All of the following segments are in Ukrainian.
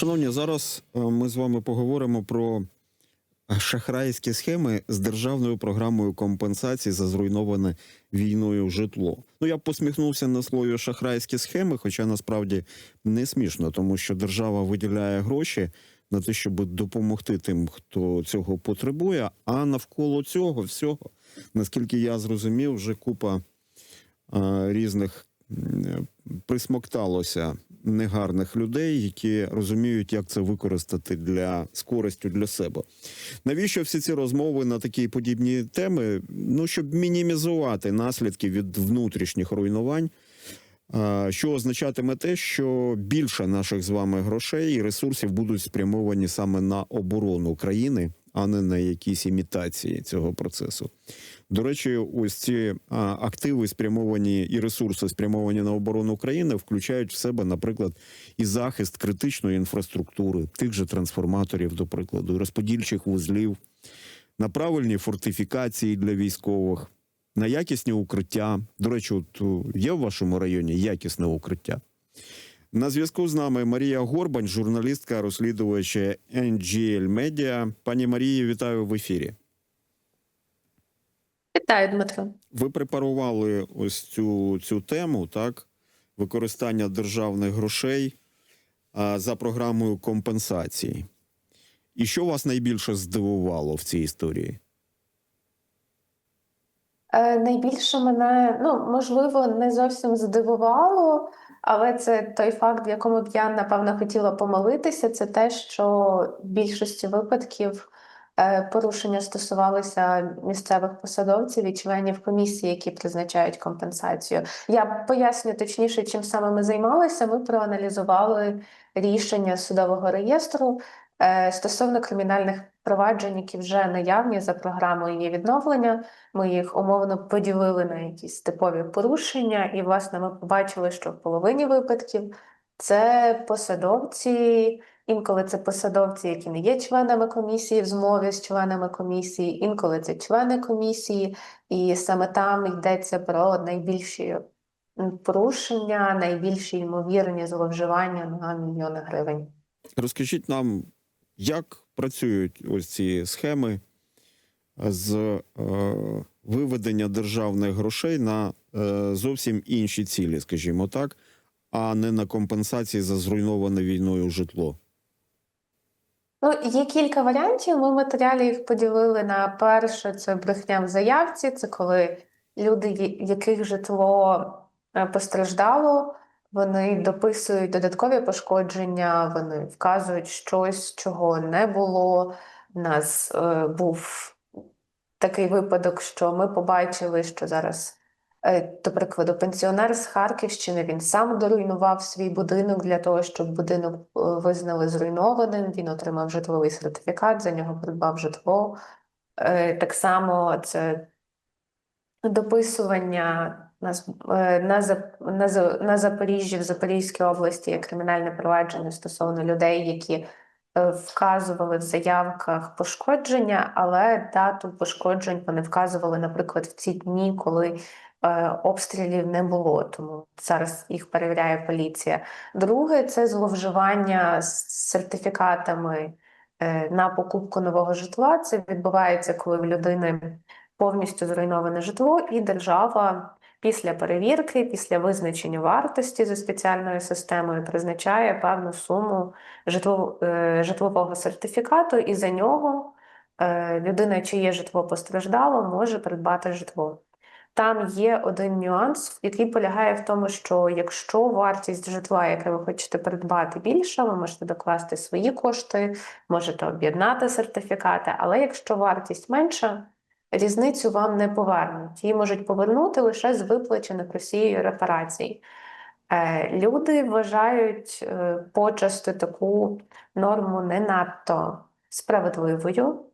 Шановні, зараз е, ми з вами поговоримо про шахрайські схеми з державною програмою компенсації за зруйноване війною житло. Ну я посміхнувся на слові шахрайські схеми, хоча насправді не смішно, тому що держава виділяє гроші на те, щоб допомогти тим, хто цього потребує. А навколо цього всього, наскільки я зрозумів, вже купа е, різних присмокталося негарних людей, які розуміють, як це використати для з для себе. Навіщо всі ці розмови на такі подібні теми? Ну щоб мінімізувати наслідки від внутрішніх руйнувань. Що означатиме те, що більше наших з вами грошей і ресурсів будуть спрямовані саме на оборону країни, а не на якісь імітації цього процесу. До речі, ось ці активи спрямовані і ресурси спрямовані на оборону країни, включають в себе, наприклад, і захист критичної інфраструктури, тих же трансформаторів, до прикладу, і розподільчих вузлів, на правильні фортифікації для військових, на якісні укриття. До речі, от є в вашому районі якісне укриття. На зв'язку з нами Марія Горбань, журналістка, розслідувача NGL Media. Пані Марії, вітаю в ефірі. Вітаю, Дмитро. Ви препарували ось цю, цю тему, так? Використання державних грошей а, за програмою компенсації. І що вас найбільше здивувало в цій історії? Е, найбільше мене, ну, можливо, не зовсім здивувало, але це той факт, в якому б я, напевно, хотіла помилитися, це те, що в більшості випадків е, порушення стосувалися місцевих посадовців і членів комісії, які призначають компенсацію. Я поясню точніше, чим саме ми займалися. Ми проаналізували рішення судового реєстру е, стосовно кримінальних проваджень, які вже наявні за програмою її відновлення. Ми їх умовно поділили на якісь типові порушення, і, власне, ми побачили, що в половині випадків це посадовці, інколи це посадовці, які не є членами комісії в змові з членами комісії, інколи це члени комісії, і саме там йдеться про найбільші порушення, найбільші ймовірні зловживання на мільйони гривень. Розкажіть нам, як працюють ось ці схеми з е, виведення державних грошей на е, зовсім інші цілі, скажімо так, а не на компенсації за зруйноване війною житло. Ну, є кілька варіантів. Ми матеріалі їх поділили на перше, це брехня в заявці, це коли люди, яких житло е, постраждало, вони дописують додаткові пошкодження, вони вказують щось, чого не було. У нас е, був такий випадок, що ми побачили, що зараз, е, до прикладу, пенсіонер з Харківщини він сам доруйнував свій будинок для того, щоб будинок е, визнали зруйнованим. Він отримав житловий сертифікат, за нього придбав житло. Е, Так само це дописування на, з- е, на, на, на Запоріжжі, в Запорізькій області є кримінальне провадження стосовно людей, які е, вказували в заявках пошкодження, але дату пошкоджень вони вказували, наприклад, в ці дні, коли е, обстрілів не було. Тому зараз їх перевіряє поліція. Друге це зловживання з сертифікатами на покупку нового житла. Це відбувається, коли в людини повністю зруйноване житло, і держава після перевірки, після визначення вартості за спеціальною системою призначає певну суму е, житлового сертифікату, і за нього е, людина, чиє житло постраждало, може придбати житло. Там є один нюанс, який полягає в тому, що якщо вартість житла, яке ви хочете придбати, більша, ви можете докласти свої кошти, можете об'єднати сертифікати, але якщо вартість менша, різницю вам не повернуть. Її можуть повернути лише з виплачених Росією репарацій. Е, Люди вважають е, почасти таку норму не надто справедливою,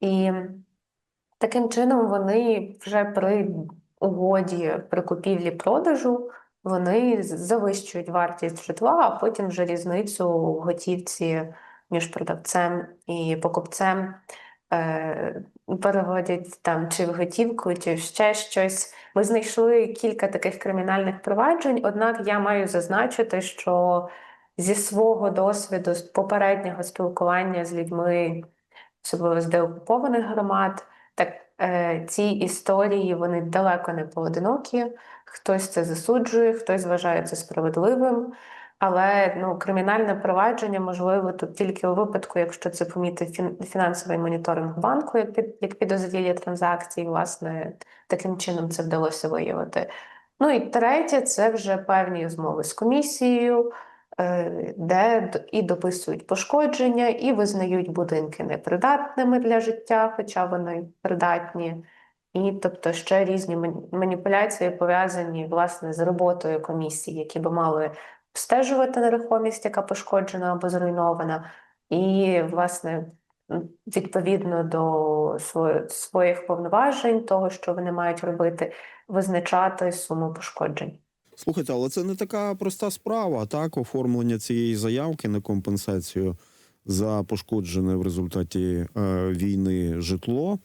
і таким чином вони вже при угоді при купівлі-продажу вони завищують вартість житла, а потім вже різницю в готівці між продавцем і покупцем е, переводять там чи в готівку, чи ще щось. Ми знайшли кілька таких кримінальних проваджень, однак я маю зазначити, що зі свого досвіду, з попереднього спілкування з людьми, особливо з деокупованих громад, так е, ці історії вони далеко не поодинокі. Хтось це засуджує, хтось вважає це справедливим. Але ну, кримінальне провадження можливо тут тільки у випадку, якщо це помітив фінансовий моніторинг банку, як під як підозрілі транзакції, власне, таким чином це вдалося виявити. Ну і третє, це вже певні змови з комісією, е, де і дописують пошкодження, і визнають будинки непридатними для життя, хоча вони придатні. І тобто ще різні маніпуляції пов'язані власне з роботою комісії, які би мали обстежувати нерухомість, яка пошкоджена або зруйнована, і власне відповідно до сво- своїх повноважень, того, що вони мають робити, визначати суму пошкоджень. Слухайте, але це не така проста справа, так? Оформлення цієї заявки на компенсацію за пошкоджене в результаті е, війни житло.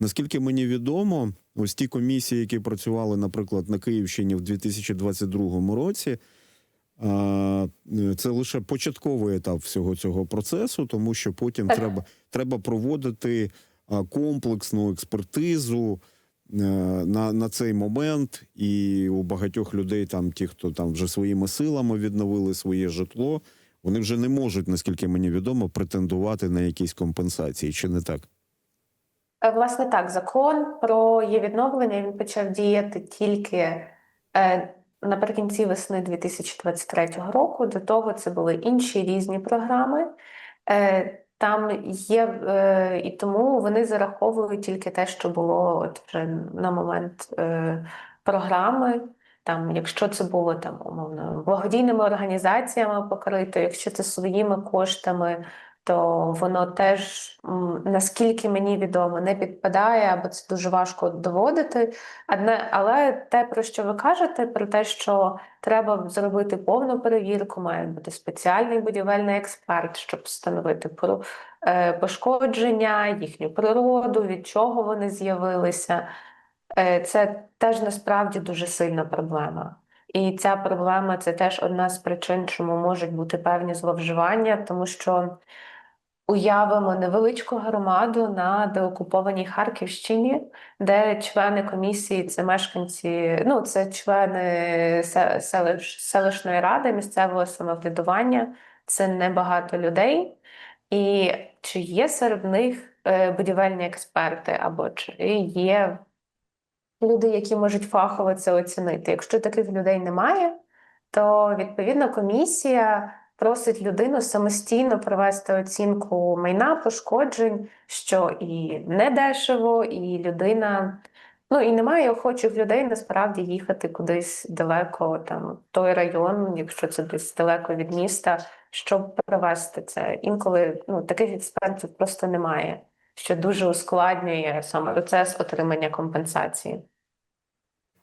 Наскільки мені відомо, ось ті комісії, які працювали, наприклад, на Київщині в 2022 році, це лише початковий етап всього цього процесу, тому що потім Так. треба, треба проводити е, комплексну експертизу е, на, на цей момент, і у багатьох людей, там ті, хто там вже своїми силами відновили своє житло, вони вже не можуть, наскільки мені відомо, претендувати на якісь компенсації, чи не так? Е, Власне, так, закон про її відновлення він почав діяти тільки е, наприкінці весни 2023 року. До того це були інші різні програми. Е, там є, е, і тому вони зараховують тільки те, що було от вже на момент е, програми. Там, якщо це було там умовно благодійними організаціями покрито, якщо це своїми коштами, то воно теж, наскільки мені відомо, не підпадає, або це дуже важко доводити. Але те, про що ви кажете, про те, що треба зробити повну перевірку, має бути спеціальний будівельний експерт, щоб встановити про е, пошкодження, їхню природу, від чого вони з'явилися. Е, Це теж насправді дуже сильна проблема. І ця проблема це теж одна з причин, чому можуть бути певні зловживання, тому що уявимо невеличку громаду на деокупованій Харківщині, де члени комісії це мешканці, ну це члени се- селищ, селищної ради, місцевого самоврядування, це небагато людей. І чи є серед них е, будівельні експерти, або чи є люди, які можуть фахово це оцінити. Якщо таких людей немає, то відповідно комісія просить людину самостійно провести оцінку майна, пошкоджень, що і не дешево, і людина. Ну і немає охочих людей насправді їхати кудись далеко, там той район, якщо це десь далеко від міста, щоб провести це. Інколи ну, таких експертів просто немає, що дуже ускладнює саме процес отримання компенсації.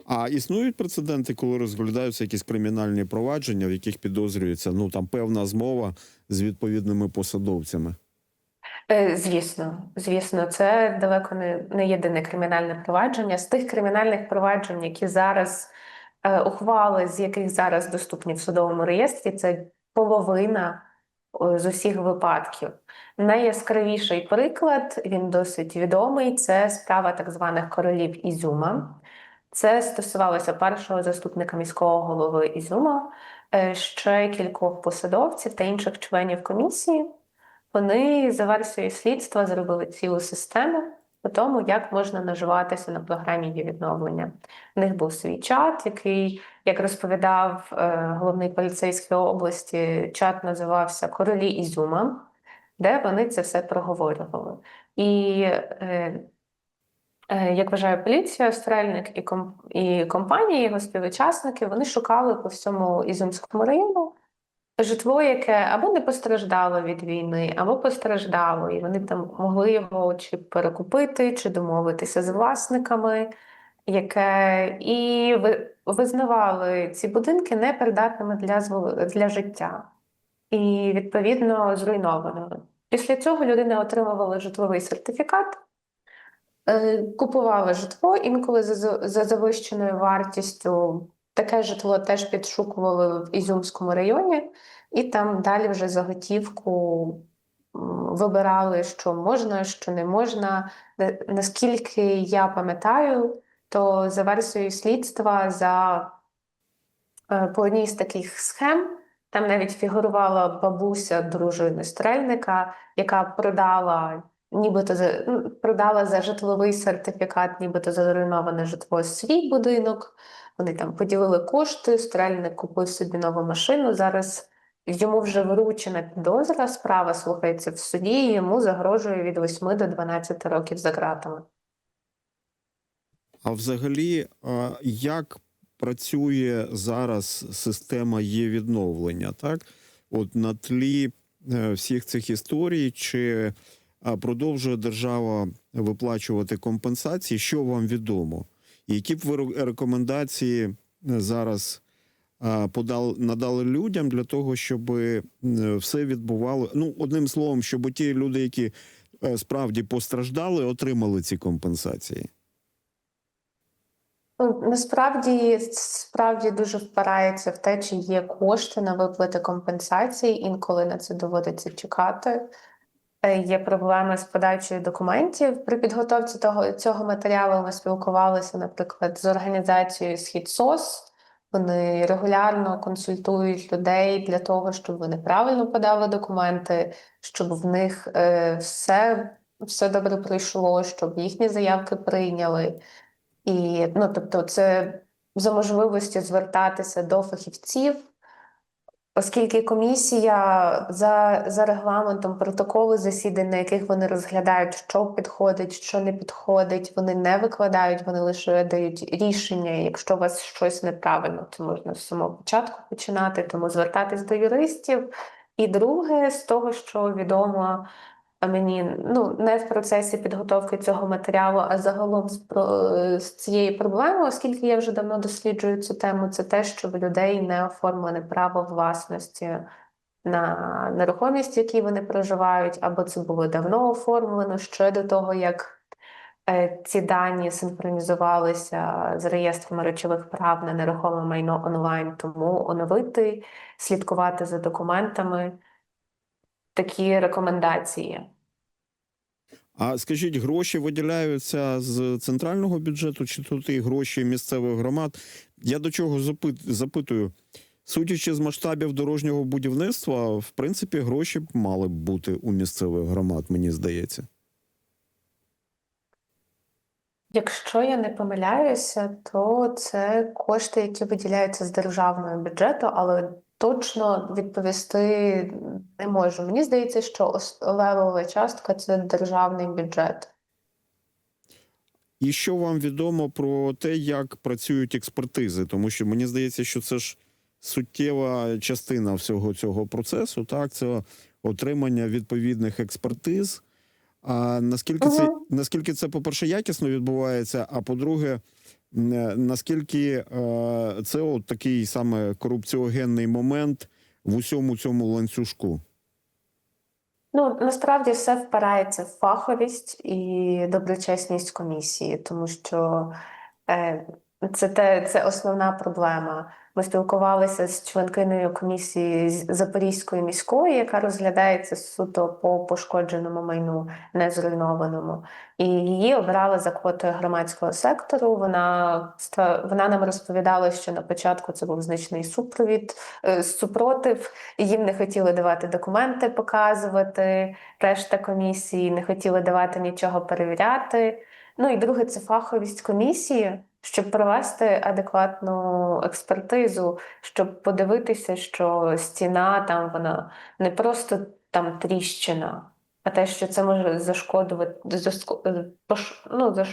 А існують прецеденти, коли розглядаються якісь кримінальні провадження, в яких підозрюється ну там певна змова з відповідними посадовцями? Е, Звісно, звісно, це далеко не, не єдине кримінальне провадження. З тих кримінальних проваджень, які зараз е, ухвали, з яких зараз доступні в судовому реєстрі, це половина е, з усіх випадків. Найяскравіший приклад, він досить відомий. Це справа так званих королів Ізюма. Це стосувалося першого заступника міського голови Ізюма, е, ще кількох посадовців та інших членів комісії. Вони за версією слідства зробили цілу систему по тому, як можна наживатися на програмі її відновлення. В них був свій чат, який, як розповідав е, головний поліцейський області, чат називався Королі Ізюма, де вони це все проговорювали. І Е, Як вважає поліція, Стрельник і, і компанії, його співучасники, вони шукали по всьому Ізюмському району житло, яке або не постраждало від війни, або постраждало, і вони там могли його чи перекупити, чи домовитися з власниками, яке і визнавали ці будинки непридатними для, для життя і відповідно зруйнованими. Після цього людина отримувала житловий сертифікат. Е, Купували житло інколи за, за- за завищеною вартістю. Таке житло теж підшукували в Ізюмському районі, і там далі вже за готівку вибирали, що можна, що не можна. Наскільки я пам'ятаю, то за версією слідства за е, по одній з таких схем там навіть фігурувала бабуся дружини стрельника, яка продала. Нібито за ну, продала за житловий сертифікат, нібито за зруйноване житло свій будинок. Вони там поділили кошти, стрельник купив собі нову машину. Зараз йому вже вручена підозра. Справа слухається в суді. і Йому загрожує від 8 до 12 років за ґратами. А взагалі, як працює зараз система є відновлення? Так, от на тлі е, всіх цих історій, чи продовжує держава виплачувати компенсації? Що вам відомо? Які б ви рекомендації е, зараз а, подали надали людям для того, щоб е, все відбувало? Ну, одним словом, щоб ті люди, які е, справді постраждали, отримали ці компенсації. Ну, насправді справді дуже впирається в те, чи є кошти на виплати компенсацій. Інколи на це доводиться чекати. Е, Є проблеми з подачею документів. При підготовці того цього матеріалу ми спілкувалися, наприклад, з організацією «Східсос». Вони регулярно консультують людей для того, щоб вони правильно подали документи, щоб в них е, все, все добре пройшло, щоб їхні заявки прийняли. І, ну, тобто, це за можливості звертатися до фахівців, оскільки комісія за, за регламентом протоколи засідань, на яких вони розглядають, що підходить, що не підходить, вони не викладають, вони лише дають рішення. Якщо у вас щось неправильно, то можна з самого початку починати, тому звертатись до юристів. І друге, з того, що відомо мені ну не в процесі підготовки цього матеріалу, а загалом з, з цієї проблеми, оскільки я вже давно досліджую цю тему, це те, що в людей не оформлене право власності на нерухомість, в якій вони проживають, або це було давно оформлено ще до того, як е, ці дані синхронізувалися з реєстрами речових прав на нерухоме майно онлайн, тому оновити, слідкувати за документами. Такі рекомендації. А скажіть, гроші виділяються з центрального бюджету чи тут і гроші місцевих громад? Я до чого запит, запитую? Судячи з масштабів дорожнього будівництва, в принципі, гроші б мали б бути у місцевих громад, мені здається. Якщо я не помиляюся, то це кошти, які виділяються з державного бюджету, але точно відповісти не можу. Мені здається, що левова частка це державний бюджет. І що вам відомо про те, як працюють експертизи? Тому що мені здається, що це ж суттєва частина всього цього процесу. Так, це отримання відповідних експертиз. А наскільки це наскільки це, по-перше, якісно відбувається? А по-друге, наскільки е, це от такий саме корупціогенний момент в усьому цьому ланцюжку? Ну, насправді все впирається в фаховість і доброчесність комісії, тому що е, це, те, це основна проблема. Ми спілкувалися з членкиною комісії Запорізької міської, яка розглядається суто по пошкодженому майну, не зруйнованому. І її обрали за квотою громадського сектору. Вона вона нам розповідала, що на початку це був значний супровід, е, супротив. Їм не хотіли давати документи показувати, решта комісії не хотіли давати нічого перевіряти. Ну і друге, це фаховість комісії, щоб провести адекватну експертизу, щоб подивитися, що стіна там вона не просто там тріщина, а те, що це може зашкодувати, ну,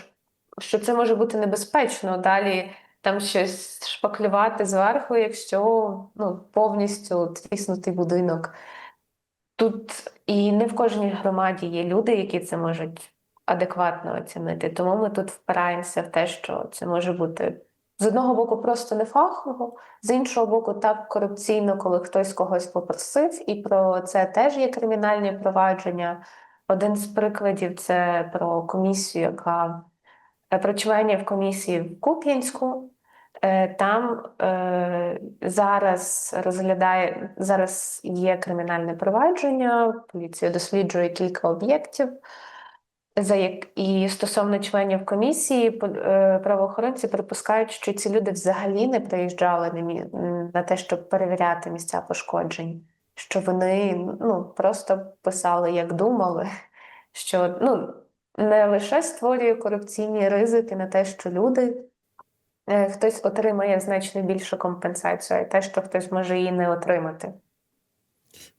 що це може бути небезпечно. Далі там щось шпаклювати зверху, якщо ну, повністю тріснутий будинок. Тут і не в кожній громаді є люди, які це можуть адекватно оцінити. Тому ми тут впираємося в те, що це може бути з одного боку просто нефахово, з іншого боку, так корупційно, коли хтось когось попросив, і про це теж є кримінальні провадження. Один з прикладів це про комісію, яка е, про членів комісії в Куп'янську. Е, Там е, зараз розглядає зараз є кримінальне провадження. Поліція досліджує кілька об'єктів. За як і стосовно членів комісії, е, правоохоронці припускають, що ці люди взагалі не приїжджали на те, щоб перевіряти місця пошкоджень, що вони ну просто писали, як думали, що ну не лише створює корупційні ризики на те, що люди е, хтось отримає значно більшу компенсацію, а й те, що хтось може її не отримати.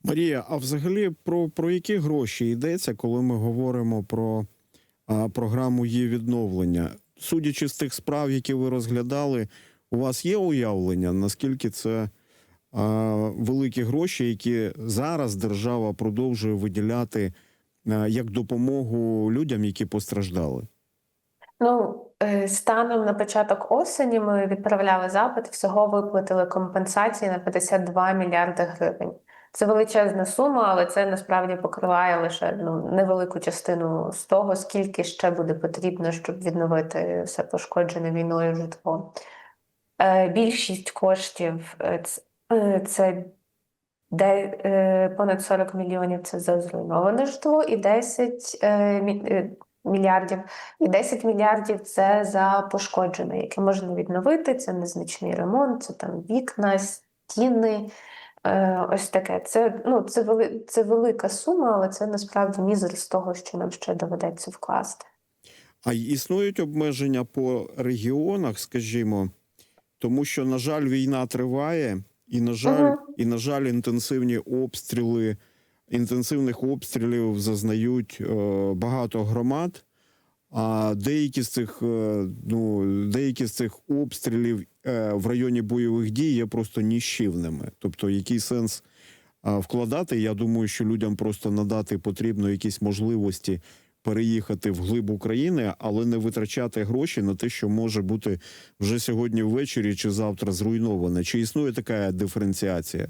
Марія, а взагалі про, про які гроші йдеться, коли ми говоримо про а, програму її відновлення? Судячи з тих справ, які ви розглядали, у вас є уявлення, наскільки це а, великі гроші, які зараз держава продовжує виділяти а, як допомогу людям, які постраждали? Ну, е, станом на початок осені ми відправляли запит, всього виплатили компенсації на 52 мільярди гривень. Це величезна сума, але це насправді покриває лише ну, невелику частину з того, скільки ще буде потрібно, щоб відновити все пошкоджене війною житло. Е, Більшість коштів е, ц- е, це де, е, понад 40 мільйонів це за зруйноване житло, і 10 е, е, мільярдів і 10 мільярдів це за пошкоджене, яке можна відновити. Це незначний ремонт, це там вікна, стіни. Е, ось таке. Це, ну, це, вели, це велика сума, але це насправді мізер з того, що нам ще доведеться вкласти. А існують обмеження по регіонах, скажімо, тому що, на жаль, війна триває, і, на жаль, Мгм. і, на жаль, інтенсивні обстріли, інтенсивних обстрілів зазнають е, багато громад. А деякі з цих, е, ну, деякі з цих обстрілів е, в районі бойових дій є просто ніщівними. Тобто, який сенс вкладати? Я думаю, що людям просто надати потрібно якісь можливості переїхати в глиб України, але не витрачати гроші на те, що може бути вже сьогодні ввечері чи завтра зруйноване. Чи існує така диференціація?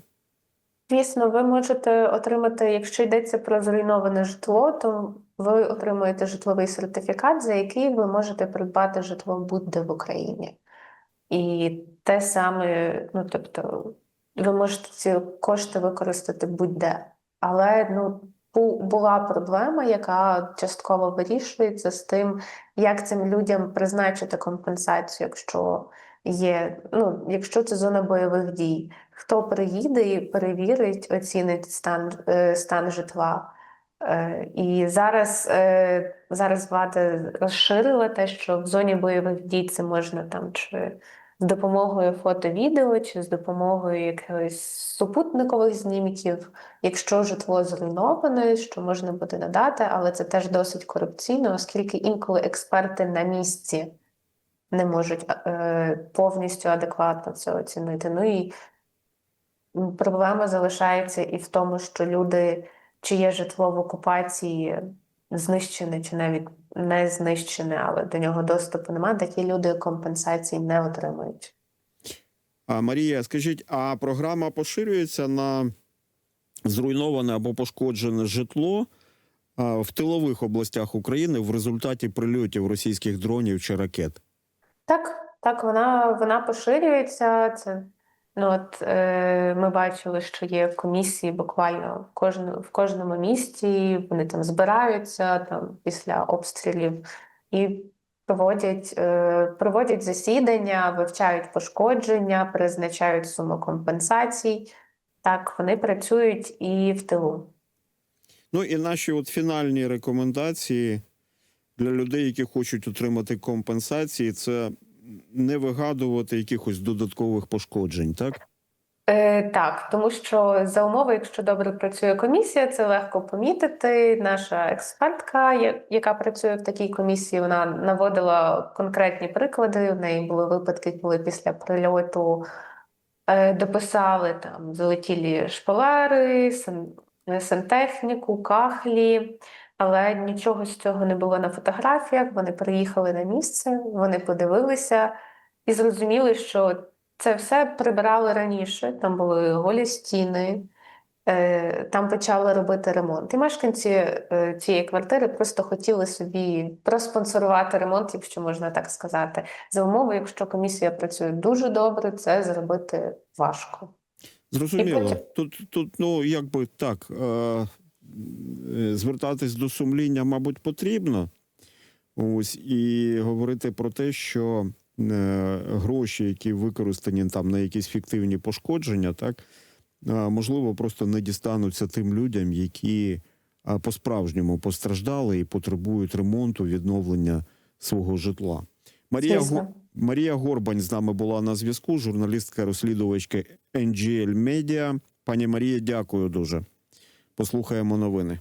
Звісно, ви можете отримати, якщо йдеться про зруйноване житло, то ви отримуєте житловий сертифікат, за який ви можете придбати житло будь-де в Україні. І те саме, ну тобто, ви можете ці кошти використати будь-де. Але ну, була проблема, яка частково вирішується з тим, як цим людям призначити компенсацію, якщо є, ну, якщо це зона бойових дій. Хто приїде і перевірить, оцінить стан, е, стан житла. Е, І зараз, е, зараз влада розширила те, що в зоні бойових дій це можна там чи з допомогою фото-відео, чи з допомогою якихось супутникових знімків, якщо житло зруйноване, що можна буде надати, але це теж досить корупційно, оскільки інколи експерти на місці не можуть е, повністю адекватно це оцінити. Ну і проблема залишається і в тому, що люди, чиє житло в окупації знищене чи навіть не знищене, але до нього доступу немає, такі люди компенсації не отримують. А Марія, скажіть, а програма поширюється на зруйноване або пошкоджене житло в тилових областях України в результаті прильотів російських дронів чи ракет? Так, так, вона, вона поширюється. Це, ну, от, е, ми бачили, що є комісії буквально в кожному, в кожному місті, вони там збираються там, після обстрілів і проводять, е, проводять засідання, вивчають пошкодження, призначають суму компенсацій. Так, вони працюють і в тилу. Ну і наші от фінальні рекомендації для людей, які хочуть отримати компенсації, це не вигадувати якихось додаткових пошкоджень, так? Е, так, тому що за умови, якщо добре працює комісія, це легко помітити. Наша експертка, яка працює в такій комісії, вона наводила конкретні приклади. В неї були випадки, коли після прильоту е, дописали там залетілі шпалери, сан, сантехніку, кахлі. Але нічого з цього не було на фотографіях. Вони приїхали на місце, вони подивилися і зрозуміли, що це все прибирали раніше. Там були голі стіни, е, там почали робити ремонт. І мешканці е, цієї квартири просто хотіли собі проспонсорувати ремонт, якщо можна так сказати. За умови, якщо комісія працює дуже добре, це зробити важко. Зрозуміло. Тут, тут, ну, якби так, е, звертатись до сумління, мабуть, потрібно. Ось, і говорити про те, що е, гроші, які використані там на якісь фіктивні пошкодження, так, е, можливо, просто не дістануться тим людям, які е, по-справжньому постраждали і потребують ремонту, відновлення свого житла. Марія, Звісно. Марія Горбань з нами була на зв'язку, журналістка розслідувачка NGL Media. Пані Марія, дякую дуже. Послухаємо новини.